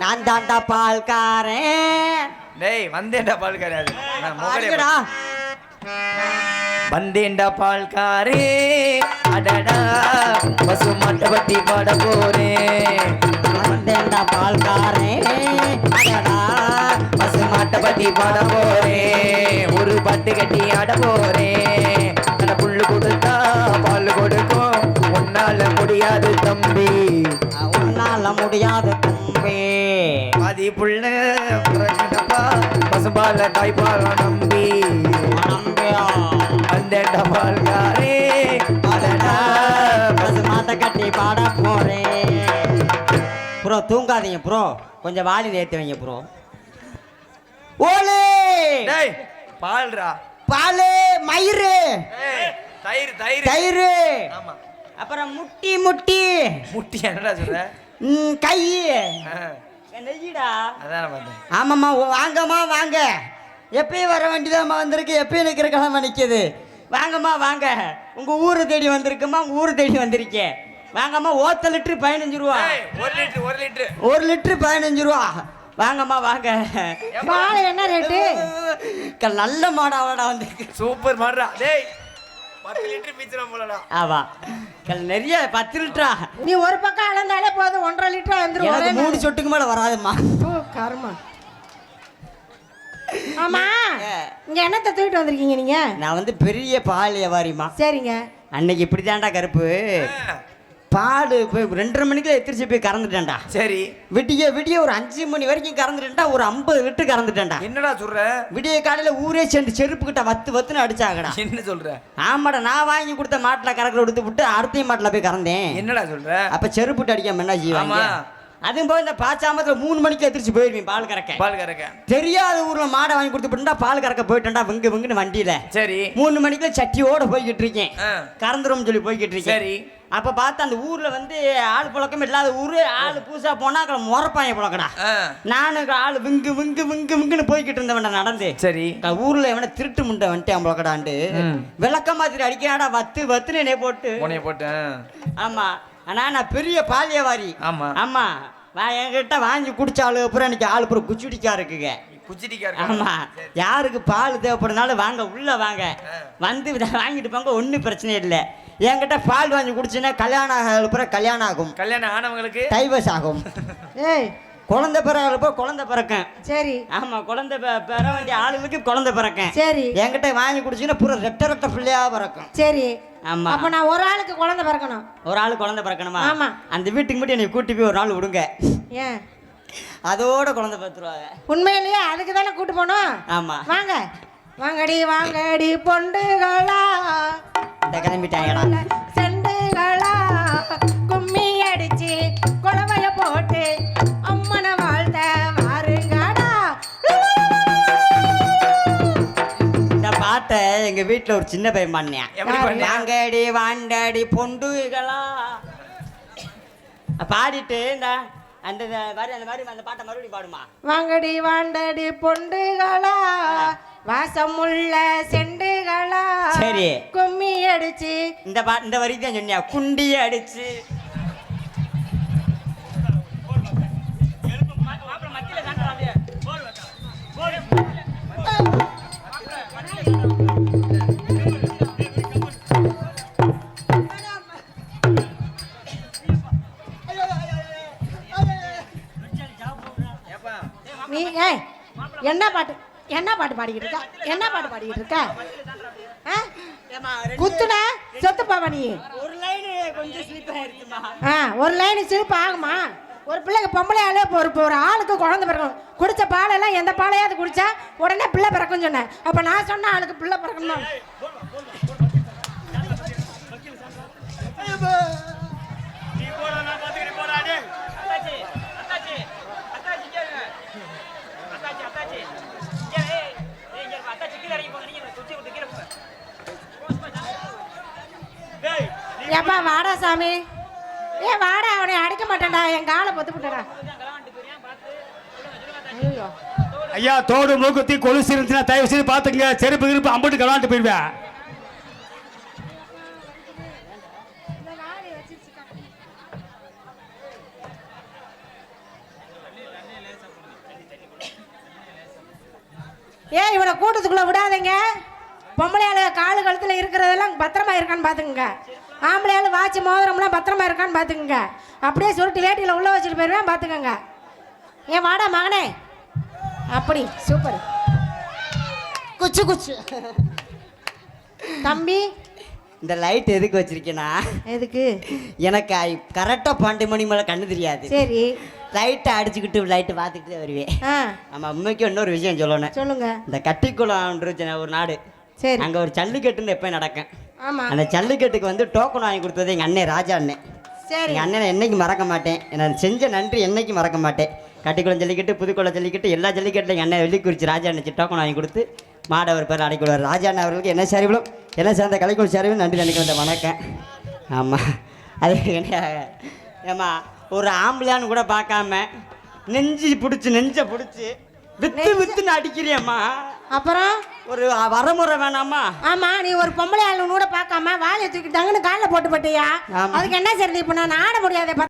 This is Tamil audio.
நான் தாண்டா பால்காரன். டேய் வந்தேன்டா பால்காரி அது. நான் முகரே பாருங்கடா வந்தேன்டா பால்காரே. அடடா பசு மாட்டை பாட போறேன் வந்தேன்டா பால்காரன் அடடா பசு மாட்டை பத்தி பாட போறேன் ஒரு பட்டு கட்டி ஆட போறேன் அந்த புல்லு கொடுத்தா பால் கொடுக்கும். உன்னால முடியாது தம்பி. உன்னால முடியாது தம்பி. பாதி புள்ள பசுபால தாய்ப்பால நம்பி. நம்பியா? வந்தேன்டா பால்காரே பாட போறேன் ப்ரோ தூங்காதீங்க ப்ரோ. கொஞ்சம் வாலி ஏத்தி வைங்க ப்ரோ. ஓலே! டேய் பால்ரா. பாலு மயிறு. தயிர் தயிர். தயிர் ஆமா. அப்புறம் முட்டி முட்டி. முட்டி என்னடா சொல்ற? கை. ஆ, நெய்யிடா அதான் நான் பார்த்தேன் ஆமாம்மா வாங்கம்மா வாங்க. எப்பயும் வர வேண்டியதாம்மா வந்திருக்கு எப்பயும் நிற்கிற கிழமை நிற்கிது வாங்கம்மா வாங்க. உங்கள் ஊரை தேடி வந்திருக்குமா உங்கள் ஊரை தேடி வந்திருக்கேன். வாங்கம்மா ஓத்த லிட்ரு பதினஞ்சு ரூபா. ஒரு லிட்டர் ஒரு லிட்டர். ஒரு லிட்ரு பதினஞ்சு ரூபா. வாங்கம்மா வாங்க. மாலை என்ன ரேட்டு? க- நல்ல மாடாவடா வந்திருக்கு சூப்பர் மாடுறா டேய் பத்து லிட்டர் பீச்சுறோம் போலடா. கல் நிறைய பத்து லிட்டரா. நீ ஒரு பக்கம் அளந்தாலே போதும் ஒன்றரை லிட்டர் வந்துரும் மூணு. சொட்டுக்கு மேலே வராதும்மா. ஓ கர்மா. ஆமா இங்க என்னத்தை தூக்கிட்டு வந்திருக்கீங்க நீங்க? நான் வந்து பெரிய பால் வியாபாரிம்மா. சரிங்க. அன்னைக்கு இப்படி தான்டா கருப்பு பாடு போய் ரெண்டரை மணிக்குள்ள எத்திரிச்சு போய் கறந்துட்டேன்டா. சரி. விடிய விடிய ஒரு அஞ்சு மணி வரைக்கும் கறந்துட்டேன்டா. ஒரு ஐம்பது லிட்டர் கறந்துட்டேன்டா. என்னடா சொல்ற? விடிய காலையில ஊரே சேர்ந்து செருப்பு கிட்ட வத்து வத்துன்னு அடிச்சாங்கடா. என்ன சொல்ற? ஆமாடா நான் வாங்கி கொடுத்த மாட்டுல கறக்கிற எடுத்து விட்டு அடுத்த மாட்டுல போய் கறந்தேன். என்னடா சொல்ற? அப்ப செருப்பு அடிக்காம என்ன செய்வாங்க. அதுவும் போய் இந்த பாச்சாமத்துல மூணு மணிக்கு எத்திரிச்சு போயிருவேன் பால் கறக்க. பால் கறக்க. தெரியாத ஊர்ல மாடை வாங்கி கொடுத்து விட்டுட்டா பால் கறக்க போயிட்டேன்டா வெங்கு வெங்குன்னு வண்டியில. சரி. மூணு மணிக்குள்ள சட்டியோட போய்கிட்டு இருக்கேன். கறந்துரும் சொல்லி போய்கிட்டு இருக்கேன். சரி. அப்போ பார்த்தா அந்த ஊரில் வந்து ஆள் புழக்கம் இல்லாத ஊர் ஆள் புதுசாக போனால் அక్కడ முறப்பாய புழக்கடா நானும் ஆள் விங்கு விங்கு விங்கு விங்குன்னு போய்கிட்டு இருந்தவன் நடந்து. சரி. ஊரில் எவனை திருட்டு முண்டை வந்துட்டேன் புழக்கடாண்டு விளக்க மாதிரி அடிக்கிறாடா வத்து வத்துன்னு என்னை போட்டு. உனைய போட்டு ஆமாம் ஆனால் நான் பெரிய பாலியவாரி. ஆமாம் ஆமாம் என்கிட்ட வாங்கி குடிச்சாலும் அப்புறம் இன்னைக்கு ஆள் அப்புறம் குச்சிடிக்கா இருக்குங்க. ஆமா. யாருக்கு பால் தேவைப்படுனாலும் வாங்க உள்ள வாங்க. வந்து வாங்கிட்டு போங்க ஒன்றும் பிரச்சனை இல்லை. என்கிட்ட பால் வாங்கி குடிச்சுன்னா கல்யாணம் ஆகிறப்பறம் கல்யாணம் ஆகும். கல்யாணம் ஆனவங்களுக்கு? டைவர்ஸ் ஆகும். ஏய் குழந்தை பிறகு குழந்தை பிறக்கும். சரி. ஆமா குழந்தை பெற வேண்டிய ஆளுங்களுக்கு குழந்தை பிறக்கும். சரி. என்கிட்ட வாங்கி குடிச்சுன்னா பூரா ரெட்ட ரெட்ட பிள்ளையா பிறக்கும். சரி. ஆமா. அப்ப நான் ஒரு ஆளுக்கு குழந்தை பிறக்கணும். ஒரு ஆள் குழந்தை பிறக்கணுமா? ஆமா. அந்த வீட்டுக்கு மட்டும் என்னை கூட்டி போய் ஒரு நாள் விடுங்க. ஏன்? அதோட குழந்தை பெற்றுருவாங்க. உண்மையிலேயே அதுக்கு தானே கூட்டு போனோம் ஆமா. வாங்க. வாங்கடி வாங்கடி பொண்டுகளா? இந்த கிளம்பிட்டாங்கடா செண்டுகளா? கும்மி அடிச்சு குழவைய போட்டு அம்மனை வாழ்த்த வாருங்கடா. இந்த பாட்டை எங்க வீட்டுல ஒரு சின்ன பையன் பண்ணேன் வாங்கடி வாண்டடி பொண்டுகளா? பாடிட்டு இந்த அந்த மாதிரி அந்த மாதிரி அந்த பாட்டை மறுபடியும் பாடுமா? வாங்கடி வாண்டடி பொண்டுகளா? வாசமுள்ள செண்டுகளா சரி. கும்மி அடிச்சு இந்த பா இந்த வரி தான் சொன்னியா? குண்டி அடிச்சு. நீ என்ன பாட்டு? என்ன பாட்டு பாடிக்கிட்டு இருக்க? என்ன பாட்டு பாடிக்கிட்டு இருக்க? குத்துன சொத்து பாவா நீ. ஒரு லைன் கொஞ்சம் ஸ்லிப் ஆயிருச்சுமா ஆ ஒரு லைன் சிரிப்பு ஆகுமா? ஒரு பிள்ளைக்கு பொம்பளை ஆளே ஒரு ஒரு ஆளுக்கு குழந்தை பிறக்கணும் குடிச்ச பாலெல்லாம் எந்த பாலையாவது குடிச்சா உடனே பிள்ளை பிறக்கும்னு சொன்னேன். அப்போ நான் சொன்ன ஆளுக்கு பிள்ளை பிறக்கணும். ஏப்பா வாடா சாமி. ஏ வாடா அவனை அடிக்க மாட்டேன்டா. என் காலை பொத்து விட்டடா ஐயோ. ஐயா தோடு மூக்குத்தி கொலுசு இருந்துச்சுன்னா தயவு செய்து பார்த்துங்க செருப்பு கிருப்பு அம்பட்டு கலாண்டு போயிடுவேன். ஏன் இவனை கூட்டத்துக்குள்ள விடாதீங்க. பொம்பளை ஆளு காலு கழுத்துல இருக்கிறதெல்லாம் பத்திரமா இருக்கான்னு பாத்துக்கங்க ஆம்பளை ஆளு வாட்சி மோதிரம்லாம் பத்திரமா இருக்கான்னு பாத்துக்கங்க அப்படியே சுருட்டி வேட்டியில உள்ள வச்சுட்டு போயிருவேன் பாத்துக்கங்க ஏன் வாடா மகனே? அப்படி சூப்பர். குச்சு குச்சு. தம்பி? இந்த லைட் எதுக்கு வச்சிருக்கேன்னா எதுக்கு? எனக்கு கரெக்டாக பன்னெண்டு மணி மேலே கண்ணு தெரியாது. சரி. லைட்டை அடிச்சுக்கிட்டு லைட்டை பார்த்துக்கிட்டு வருவேன். ஆ. ஆமாம் உண்மைக்கு இன்னொரு விஷயம் சொல்லணும். சொல்லுங்க. இந்த கட்டிக்குளம்ன்ற ஒரு நாடு. சரி. அங்கே ஒரு ஜல்லிக்கட்டுன்னு எப்போ நடக்கும்? ஆமா. அந்த ஜல்லிக்கட்டுக்கு வந்து டோக்கன் வாங்கி கொடுத்தது எங்கள் அண்ணன் ராஜா அண்ணன் சரி. எங்கள் அண்ணனை என்னைக்கு மறக்க மாட்டேன். நான் செஞ்ச நன்றி என்னைக்கு மறக்க மாட்டேன். கட்டிக்குளம் ஜல்லிக்கட்டு புதுக்குளம் ஜல்லிக்கட்டு எல்லா ஜல்லிக்கட்டில் எங்கள் அண்ணன் வெள்ளிக்குறிச்சி ராஜா அண்ணன் டோக்கன் வாங்கி கொடுத்து மாட ஒரு பேர் அடைக்கொள்வார் ராஜா அண்ணன் அவர்களுக்கு என்ன சரிவிலும் என்ன சேர்ந்த கலைக்குள் சரிவும் நன்றி நினைக்கிறேன் வணக்கம். ஆமாம் அது என்ன ஏம்மா ஒரு ஆம்பளையான்னு கூட பார்க்காம நெஞ்சு பிடிச்சி நெஞ்சை பிடிச்சி வித்து வித்துன்னு அடிக்கிறியம்மா. அப்புறம்? ஒரு வரமுறை வேணாமா? ஆமா நீ ஒரு பொம்பளை ஆளு கூட பார்க்காம வாழையை தூக்கிட்டாங்கன்னு காலில் போட்டு போட்டியா. அதுக்கு என்ன சரி இப்போ நான் ஆட முடியாதே